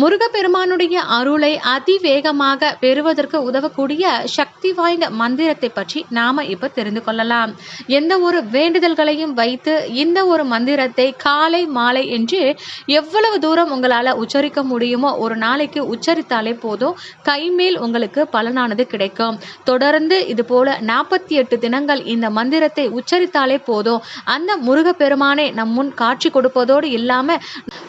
முருகப்பெருமானுடைய அருளை அதிவேகமாக பெறுவதற்கு உதவக்கூடிய சக்தி வாய்ந்த மந்திரத்தை பற்றி நாம இப்ப தெரிந்து கொள்ளலாம். எந்த ஒரு வேண்டுதல்களையும் வைத்து இந்த ஒரு மந்திரத்தை காலை மாலை என்று எவ்வளவு தூரம் உங்களால உச்சரிக்க முடியுமோ ஒரு நாளைக்கு உச்சரித்தாலே போதும். கைமேல் உங்களுக்கு பலனானது கிடைக்கும். தொடர்ந்து இது போல நாற்பத்தி எட்டு தினங்கள் இந்த மந்திரத்தை உச்சரித்தாலே போதும். அந்த முருகப்பெருமானை நம் முன் காட்சி கொடுப்பதோடு இல்லாம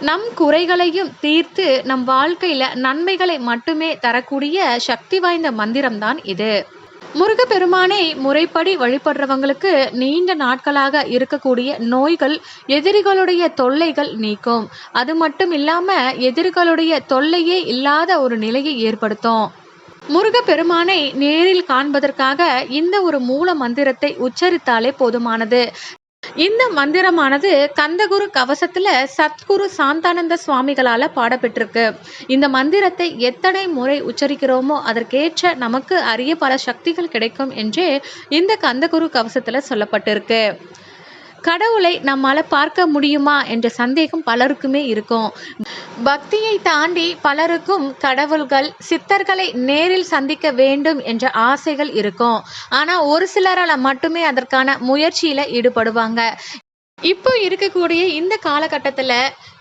நம் குறைகளையும் தீர்த்து நம் வாழ்க்கையில நன்மைகளை மட்டுமே தரக்கூடிய சக்தி வாய்ந்த மந்திரம்தான் இது. முருகப்பெருமானை முறைப்படி வழிபடுறவங்களுக்கு நீண்ட நாட்களாக இருக்கக்கூடிய நோய்கள் எதிரிகளுடைய தொல்லைகள் நீக்கும். அது மட்டும் இல்லாம எதிரிகளுடைய தொல்லையே இல்லாத ஒரு நிலையை ஏற்படுத்தும். முருகப்பெருமானை நேரில் காண்பதற்காக இந்த ஒரு மூல மந்திரத்தை உச்சரித்தாலே போதுமானது. இந்த மந்திரமானது கந்தகுரு கவசத்துல சத்குரு சாந்தானந்த சுவாமிகளால பாடப்பட்டிருக்கு இந்த மந்திரத்தை எத்தனை முறை உச்சரிக்கிறோமோ அதற்கேற்ற நமக்கு அரிய பல சக்திகள் கிடைக்கும் என்று இந்த கந்தகுரு கவசத்துல சொல்லப்பட்டிருக்கு. கடவுளை நம்மால பார்க்க முடியுமா என்ற சந்தேகம் பலருக்குமே இருக்கும். பக்தியை தாண்டி பலருக்கும் கடவுள்கள் சித்தர்களை நேரில் சந்திக்க வேண்டும் என்ற ஆசைகள் இருக்கும். ஆனா ஒரு சிலரால மட்டுமே அதற்கான முயற்சியில ஈடுபடுவாங்க. இப்போ இருக்கக்கூடிய இந்த காலகட்டத்துல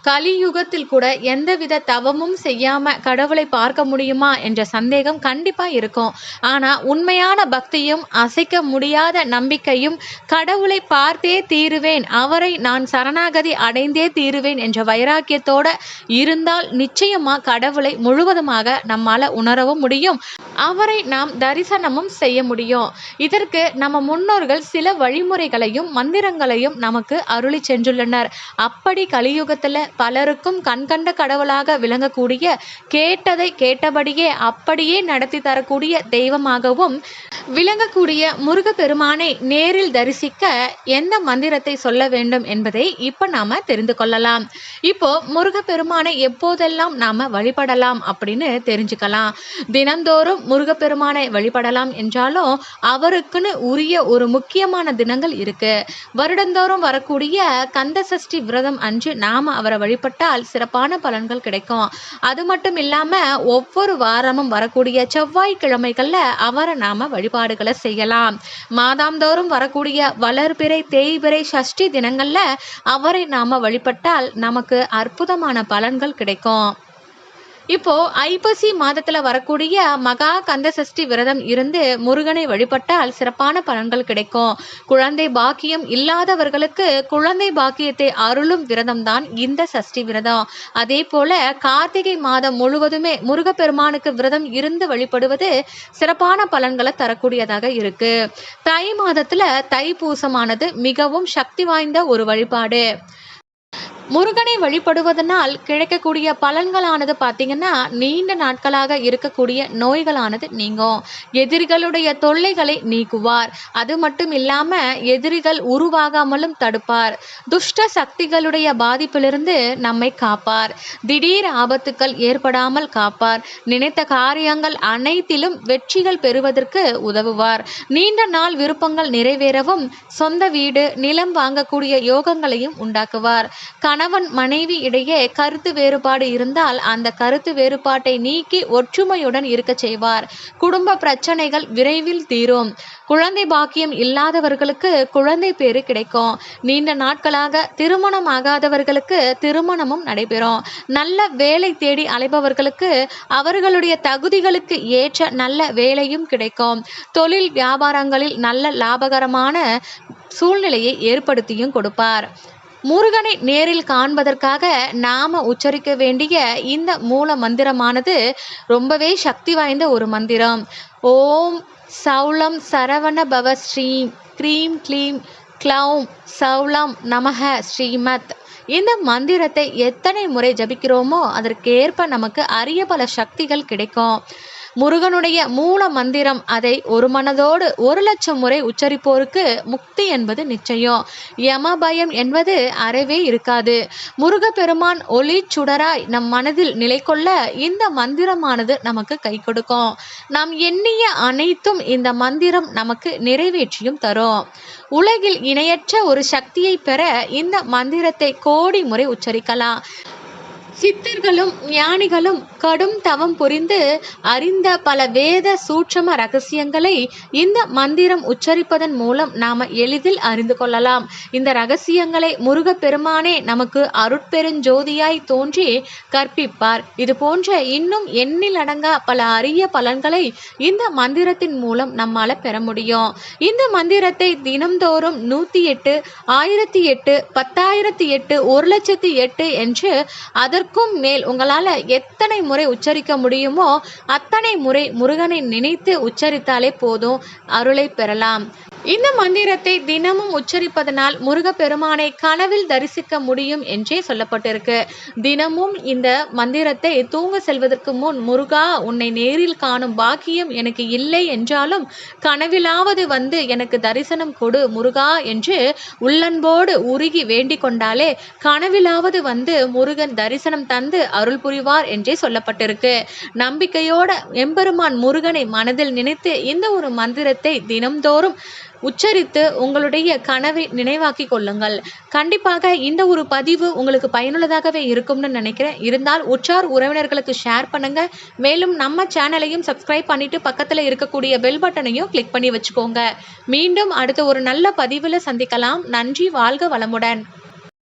கலியுகத்தில் கூட எந்தவித தவமும் செய்யாம கடவுளை பார்க்க முடியுமா என்ற சந்தேகம் கண்டிப்பா இருக்கும். ஆனா உண்மையான பக்தியும் அசைக்க முடியாத நம்பிக்கையும் கடவுளை பார்த்தே தீருவேன் அவரை நான் சரணாகதி அடைந்தே தீருவேன் என்ற வைராக்கியத்தோட இருந்தால் நிச்சயமா கடவுளை முழுவதுமாக நம்மால உணரவும் முடியும். அவரை நாம் தரிசனமும் செய்ய முடியும். இதற்கு நம்ம முன்னோர்கள் சில வழிமுறைகளையும் மந்திரங்களையும் நமக்கு அருளி சென்றுள்ளனர். அப்படி கலியுகத்துல பலருக்கும் கண்கண்ட கடவுளாக விளங்கக்கூடிய கேட்டதை கேட்டபடியே அப்படியே நடத்தி தரக்கூடிய தெய்வமாகவும் விளங்கக்கூடிய முருகப்பெருமானை நேரில் தரிசிக்க எந்த மந்திரத்தை சொல்ல வேண்டும் என்பதை இப்ப நாம தெரிந்து கொள்ளலாம். இப்போ முருகப்பெருமானை எப்போதெல்லாம் நாம வழிபடலாம் அப்படின்னு தெரிஞ்சுக்கலாம். தினந்தோறும் முருகப்பெருமானை வழிபடலாம் என்றாலும் அவருக்குன்னு உரிய ஒரு முக்கியமான தினங்கள் இருக்கு. வருடந்தோறும் வரக்கூடிய கந்த சஷ்டி விரதம் அன்று நாம அவரை வழிபட்டால் சிறப்பான பலன்கள் கிடைக்கும். அது மட்டும் இல்லாம ஒவ்வொரு வாரமும் வரக்கூடிய செவ்வாய்க்கிழமைகள்ல அவரை நாம வழிபாடுகளை செய்யலாம். மாதாந்தோறும் வரக்கூடிய வளர்பிறை தேய்பிறை சஷ்டி தினங்கள்ல அவரை நாம வழிபட்டால் நமக்கு அற்புதமான பலன்கள் கிடைக்கும். இப்போ ஐப்பசி மாதத்துல வரக்கூடிய மகா கந்த சஷ்டி விரதம் இருந்து முருகனை வழிபட்டால் சிறப்பான பலன்கள் கிடைக்கும். குழந்தை பாக்கியம் இல்லாதவர்களுக்கு குழந்தை பாக்கியத்தை அருளும் விரதம் தான் இந்த சஷ்டி விரதம். அதே போல கார்த்திகை மாதம் முழுவதுமே முருகப்பெருமானுக்கு விரதம் இருந்து வழிபடுவது சிறப்பான பலன்களை தரக்கூடியதாக இருக்கு. தை மாதத்துல தைப்பூசமானது மிகவும் சக்தி வாய்ந்த ஒரு வழிபாடு. முருகனை வழிபடுவதனால் கிடைக்கக்கூடிய பலன்களானது பார்த்தீங்கன்னா நீண்ட நாட்களாக இருக்கக்கூடிய நோய்களானது நீங்கும். எதிரிகளுடைய தொல்லைகளை நீக்குவார். அது மட்டும் இல்லாம எதிரிகள் உருவாகாமலும் தடுப்பார். துஷ்ட சக்திகளுடைய பாதிப்பிலிருந்து நம்மை காப்பார். திடீர் ஆபத்துக்கள் ஏற்படாமல் காப்பார். நினைத்த காரியங்கள் அனைத்திலும் வெற்றிகள் பெறுவதற்கு உதவுவார். நீண்ட நாள் விருப்பங்கள் நிறைவேறவும் சொந்த வீடு நிலம் வாங்கக்கூடிய யோகங்களையும் உண்டாக்குவார். கணவன் மனைவி இடையே கருத்து வேறுபாடு இருந்தால் அந்த கருத்து வேறுபாட்டை நீக்கி ஒற்றுமையுடன் இருக்க செய்வார். குடும்ப பிரச்சனைகள் விரைவில் தீரும். குழந்தை பாக்கியம் இல்லாதவர்களுக்கு குழந்தை பேரு கிடைக்கும். நீண்ட நாட்களாக திருமணம் ஆகாதவர்களுக்கு திருமணமும் நடைபெறும். நல்ல வேலை தேடி அலைபவர்களுக்கு அவர்களுடைய தகுதிகளுக்கு ஏற்ற நல்ல வேலையும் கிடைக்கும். தொழில் வியாபாரங்களில் நல்ல லாபகரமான சூழ்நிலையை ஏற்படுத்தியும் கொடுப்பார். முருகனை நேரில் காண்பதற்காக நாம உச்சரிக்க வேண்டிய இந்த மூல மந்திரமானது ரொம்பவே சக்தி வாய்ந்த ஒரு மந்திரம். ஓம் சௌளம் சரவண பவ ஸ்ரீம் க்ரீம் க்ளீம் க்ளௌம் சௌளம் நமக ஸ்ரீமத். இந்த மந்திரத்தை எத்தனை முறை ஜபிக்கிறோமோ அதற்கேற்ப நமக்கு அரிய பல சக்திகள் கிடைக்கும். முருகனுடைய மூல மந்திரம் அதை ஒரு மனதோடு ஒரு லட்சம் முறை உச்சரிப்போருக்கு முக்தி என்பது நிச்சயம். யம பயம் என்பது அறவே இருக்காது. முருகப்பெருமான் ஒளி சுடராய் நம் மனதில் நிலை கொள்ள இந்த மந்திரமானது நமக்கு கை கொடுக்கும். நாம் எண்ணிய அனைத்தும் இந்த மந்திரம் நமக்கு நிறைவேற்றியும் தரும். உலகில் இணையற்ற ஒரு சக்தியை பெற இந்த மந்திரத்தை கோடி முறை உச்சரிக்கலாம். சித்தர்களும் ஞானிகளும் கடும் தவம் புரிந்து அறிந்த பல வேத சூட்சம ரகசியங்களை இந்த மந்திரம் உச்சரிப்பதன் மூலம் நாம எளிதில் அறிந்து கொள்ளலாம். இந்த ரகசியங்களை முருகப்பெருமானே நமக்கு அருட்பெருஞ்சோதியாய் தோன்றி கற்பிப்பார். இது போன்ற இன்னும் எண்ணில் அடங்கா பல அரிய பலன்களை இந்த மந்திரத்தின் மூலம் நம்மால பெற முடியும். இந்த மந்திரத்தை தினம்தோறும் நூத்தி எட்டு ஆயிரத்தி எட்டு பத்தாயிரத்தி எட்டு ஒரு லட்சத்தி எட்டு என்று அதற்கு அதற்கும் மேல் உங்களால் எத்தனை முறை உச்சரிக்க முடியுமோ அத்தனை முறை முருகனை நினைத்து உச்சரித்தாலே போதும். அருளை பெறலாம். இந்த மந்திரத்தை தினமும் உச்சரிப்பதனால் முருகப்பெருமானை கனவில் தரிசிக்க முடியும் என்றே சொல்லப்பட்டிருக்கு. தினமும் இந்த மந்திரத்தை தூங்க செல்வதற்கு முன் முருகா உன்னை நேரில் காணும் பாக்கியம் எனக்கு இல்லை என்றாலும் கனவிலாவது வந்து எனக்கு தரிசனம் கொடு முருகா என்று உள்ளன்போடு உருகி வேண்டிக் கொண்டாலே கனவிலாவது வந்து முருகன் தரிசனம் தந்து அருள் புரிவார் என்றே சொல்லப்பட்டிருக்கு. நம்பிக்கையோட எம்பெருமான் முருகனை மனதில் நினைத்து இந்த ஒரு மந்திரத்தை தினம்தோறும் உச்சரித்து உங்களுடைய கனவை நினைவாக்கி கொள்ளுங்கள். கண்டிப்பாக இந்த ஒரு பதிவு உங்களுக்கு பயனுள்ளதாகவே இருக்கும்னு நினைக்கிறேன். இருந்தால் உற்றார் உறவினர்களுக்கு ஷேர் பண்ணுங்க. மேலும் நம்ம சேனலையும் சப்ஸ்கிரைப் பண்ணிட்டு பக்கத்தில் இருக்கக்கூடிய பெல் பட்டனையும் கிளிக் பண்ணி வச்சுக்கோங்க. மீண்டும் அடுத்த ஒரு நல்ல பதிவில் சந்திக்கலாம். நன்றி வாழ்க வளமுடன்.